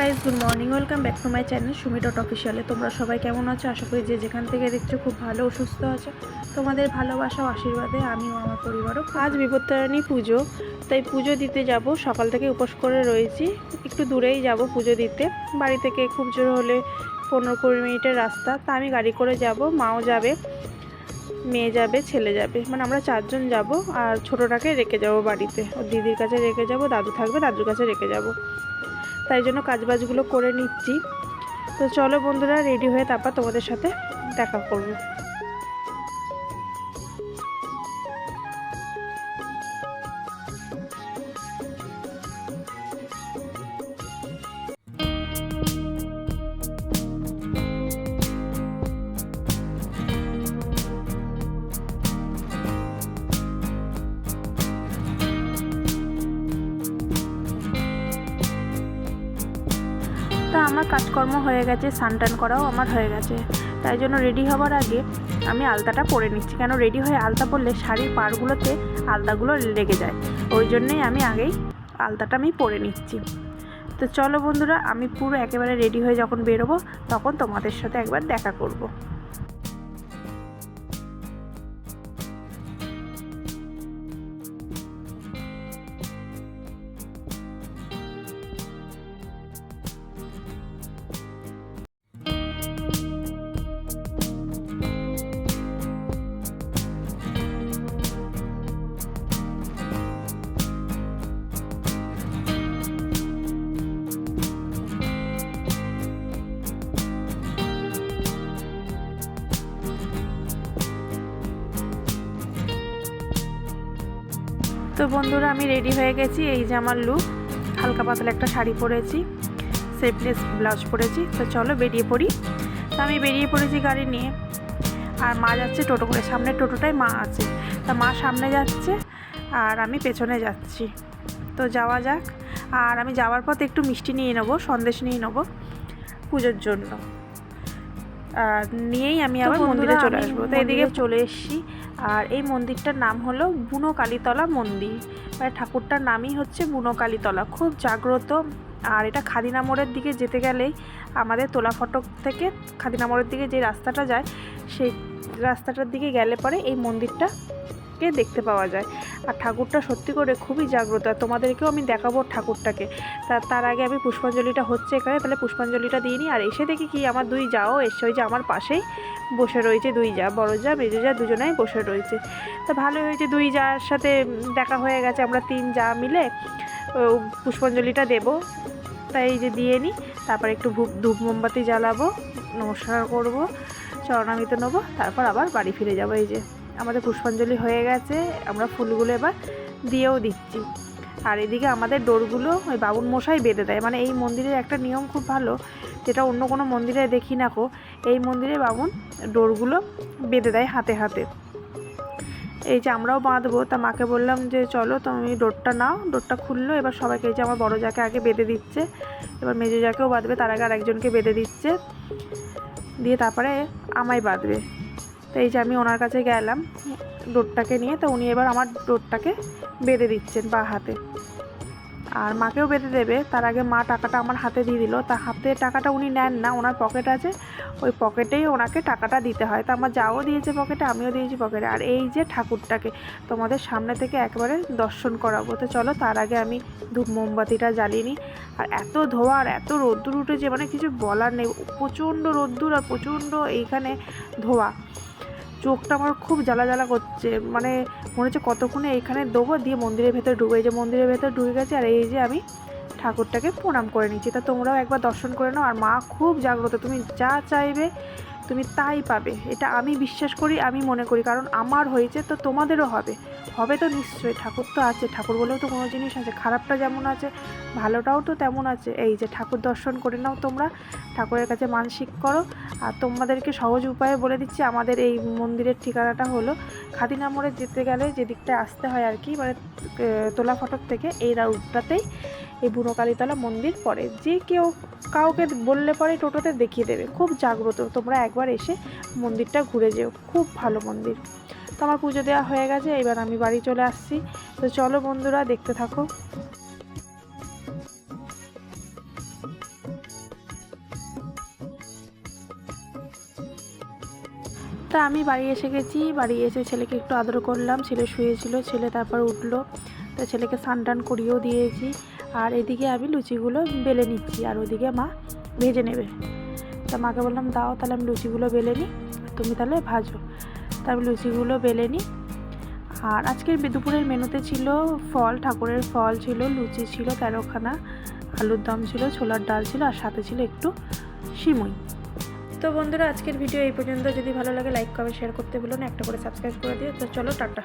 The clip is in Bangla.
Guys good morning welcome back to my channel Sumi dot অফিসিয়ালে তোমরা সবাই কেমন আছো? আশা করি যে যেখান থেকে দেখছ খুব ভালো ও সুস্থ আছো। তোমাদের ভালোবাসা আশীর্বাদে আমিও আমার পরিবারও আজ বিপত্তারিণী পুজো, তাই পুজো দিতে যাব। সকাল থেকে উপোস করে রয়েছি। একটু দূরেই যাব পুজো দিতে। বাড়ি থেকে খুব জোর হলে পনেরো কুড়ি মিনিটের রাস্তা। তা আমি গাড়ি করে যাব, মাও যাবে, মেয়ে যাবে, ছেলে যাবে। মানে আমরা চারজন যাব আর ছোটোটাকে রেখে যাব বাড়িতে। ওর দিদির কাছে রেখে যাব, দাদু থাকবে, দাদুর কাছে রেখে যাব। তাই জন্য কাজবাজগুলো করে নিচ্ছি। তো চলো বন্ধুরা রেডি হয়ে তারপর তোমাদের সাথে দেখা করব। আমার কাজকর্ম হয়ে গেছে সানটান করাও আমার হয়ে গেছে। তাই জন্য রেডি হওয়ার আগে আমি আলতাটা পরে নিচ্ছি। কেন রেডি হয়ে আলতা পরলে শাড়ির পাড়গুলোতে আলতাগুলো লেগে যায়। ওই জন্যেই আমি আগেই আলতাটা আমি পরে নিচ্ছি। তো চলো বন্ধুরা, আমি পুরো একেবারে রেডি হয়ে যখন বেরোবো, তখন তোমাদের সাথে একবার দেখা করব। তো বন্ধুরা আমি রেডি হয়ে গেছি। এই যে আমার লুক হালকা পাতলা একটা শাড়ি পরেছি সেফলেস ব্লাউজ পরেছি। তো চলো বেরিয়ে পড়ি। তো আমি বেরিয়ে পড়েছি গাড়ি নিয়ে। আর মা যাচ্ছে টোটো করে সামনের টোটোটাই মা আছে। তা মা সামনে যাচ্ছে আর আমি পেছনে যাচ্ছি। তো যাওয়া যাক। আর আমি যাওয়ার পথে একটু মিষ্টি নিয়ে নেব সন্দেশ নিয়ে নেব পুজোর জন্য। আর নিয়েই আমি আবার মন্দিরে চলে আসব। তো এদিকে চলে এসেছি। আর এই মন্দিরটার নাম হলো বুনো কালীতলা মন্দির। মানে ঠাকুরটার নামই হচ্ছে বুনো কালীতলা খুব জাগ্রত। আর এটা খাদিনা মোড়ের দিকে যেতে গেলেই আমাদের তোলা ফটক থেকে খাদিনা মোড়ের দিকে যে রাস্তাটা যায়, সেই রাস্তাটার দিকে গেলে পরে এই মন্দিরটাকে দেখতে পাওয়া যায়। আর ঠাকুরটা সত্যি করে খুবই জাগ্রত। আর তোমাদেরকেও আমি দেখাবো ঠাকুরটাকে। তা, তার আগে আমি পুষ্পাঞ্জলিটা হচ্ছে এখানে, তাহলে পুষ্পাঞ্জলিটা দিয়ে নিই। আর এসে দেখি কি, আমার দুই যাও এসে ওই যে আমার পাশেই বসে রয়েছে, দুই যা, বড় যা, মেজো যা, দুজনেই বসে রয়েছে। তো ভালো হয়েছে, দুই যার সাথে দেখা হয়ে গেছে, আমরা তিন যা মিলে পুষ্পাঞ্জলিটা দেব। তাই এই যে দিয়ে নিই, তারপর একটু ধূপ মোমবাতি জ্বালাবো, নমস্কার করব চরণামিতে নেব, তারপর আবার বাড়ি ফিরে যাব এই যে। আমাদের পুষ্পাঞ্জলি হয়ে গেছে, আমরা ফুলগুলো এবার দিয়েও দিচ্ছি। আর এদিকে আমাদের ডোরগুলো ওই বাবুন মশাই বেঁধে দেয়। মানে এই মন্দিরের একটা নিয়ম খুব ভালো, যেটা অন্য কোনো মন্দিরে দেখি না কো, এই মন্দিরে বাবুন ডোরগুলো বেঁধে দেয় হাতে হাতে। এই যে আমরাও বাঁধবো, তা মাকে বললাম যে চলো তুমি ডোরটা নাও, ডোরটা খুললো, এবার সবাইকে এই যে আমার বড়ো যাকে আগে বেঁধে দিচ্ছে, এবার মেজো যাকেও বাঁধবে, তার আগে আরেকজনকে বেঁধে দিচ্ছে। দিয়ে তারপরে আমায় বাঁধবে। তো এই যে আমি ওনার কাছে গেলাম ডোরটাকে নিয়ে, তো উনি এবার আমার ডোরটাকে বেঁধে দিচ্ছেন বা হাতে। আর মাকেও বেঁধে দেবে, তার আগে মা টাকাটা আমার হাতে দিয়ে দিল। তা হাতে টাকাটা উনি নেন না, ওনার পকেট আছে, ওই পকেটেই ওনাকে টাকাটা দিতে হয়। তা আমার যাও দিয়েছে পকেটে, আমিও দিয়েছি পকেটে। আর এই যে ঠাকুরটাকে তোমাদের সামনে থেকে একবারে দর্শন করাবো। তো চলো, তার আগে আমি ধূপ মোমবাতিটা জ্বালিয়ে নিই। আর এত ধোয়া আর এত রোদ্দুর উঠেছে মানে কিছু বলার নেই। প্রচণ্ড রোদ্দুর আর প্রচণ্ড এইখানে ধোয়া। চোখটা আমার খুব জ্বালা জ্বালা করছে। মানে মনে হচ্ছে কতক্ষণে এইখানে দেবো দিয়ে মন্দিরের ভেতরে ঢুকে যে মন্দিরের ভেতর ঢুকে গেছে আর এই যে আমি ঠাকুরটাকে প্রণাম করে নিচ্ছি। তা তোমরাও একবার দর্শন করে নাও। আর মা খুব জাগ্রত, তুমি যা চাইবে তুমি তাই পাবে। এটা আমি বিশ্বাস করি, আমি মনে করি। কারণ আমার হয়েছে তো তোমাদেরও হবে। হবে তো নিশ্চয়ই, ঠাকুর তো আছে, ঠাকুর বলেও তো কোনো জিনিস আছে, খারাপটা যেমন আছে, ভালোটাও তো তেমন আছে। এই যে ঠাকুর দর্শন করে নাও তোমরা, ঠাকুরের কাছে মানসিক করো। আর তোমাদেরকে সহজ উপায়ে বলে দিচ্ছি, আমাদের এই মন্দিরের ঠিকানাটা হলো খাদিনা মোড়ে যেতে গেলে যে দিকটায় আসতে হয় আর কি মানে তোলা ফটক থেকে এই রাউটটাতেই এই বুড়ো কালীতলা মন্দির পড়ে। যে কেউ কাউকে বললে পরে টোটোতে দেখিয়ে দেবে। খুব জাগ্রত, তোমরা একবার এসে মন্দিরটা ঘুরে যেও। খুব ভালো মন্দির। তো আমার পুজো দেওয়া হয়ে গেছে, এবার আমি বাড়ি চলে আসছি। তো চলো বন্ধুরা, দেখতে থাকো। তা আমি বাড়ি এসে গেছি, বাড়ি এসে ছেলেকে একটু আদর করলাম, ছেলে শুয়েছিল, ছেলে তারপর উঠল। তো ছেলেকে টান করিয়েও দিয়েছি। আর এদিকে আমি লুচিগুলো বেলে নিচ্ছি, আর ওদিকে মা ভেজে নেবে। তা মাকে বললাম, দাও, তাহলে আমি লুচিগুলো বেলে নিই তুমি তাহলে ভাজো। তা আমি লুচিগুলো বেলে নিই। আর আজকের দুপুরের মেনুতে ছিল ফল, ঠাকুরের ফল ছিল, লুচি ছিল তেরোখানা আলুর দম ছিল, ছোলার ডাল ছিল, আর সাথে ছিল একটু সিমুই তো বন্ধুরা, আজকের ভিডিও এই পর্যন্ত। যদি ভালো লাগে লাইক কমেন্ট শেয়ার করতে ভুলো না। একটা করে সাবস্ক্রাইব করে দিও। তো চলো, টাটা।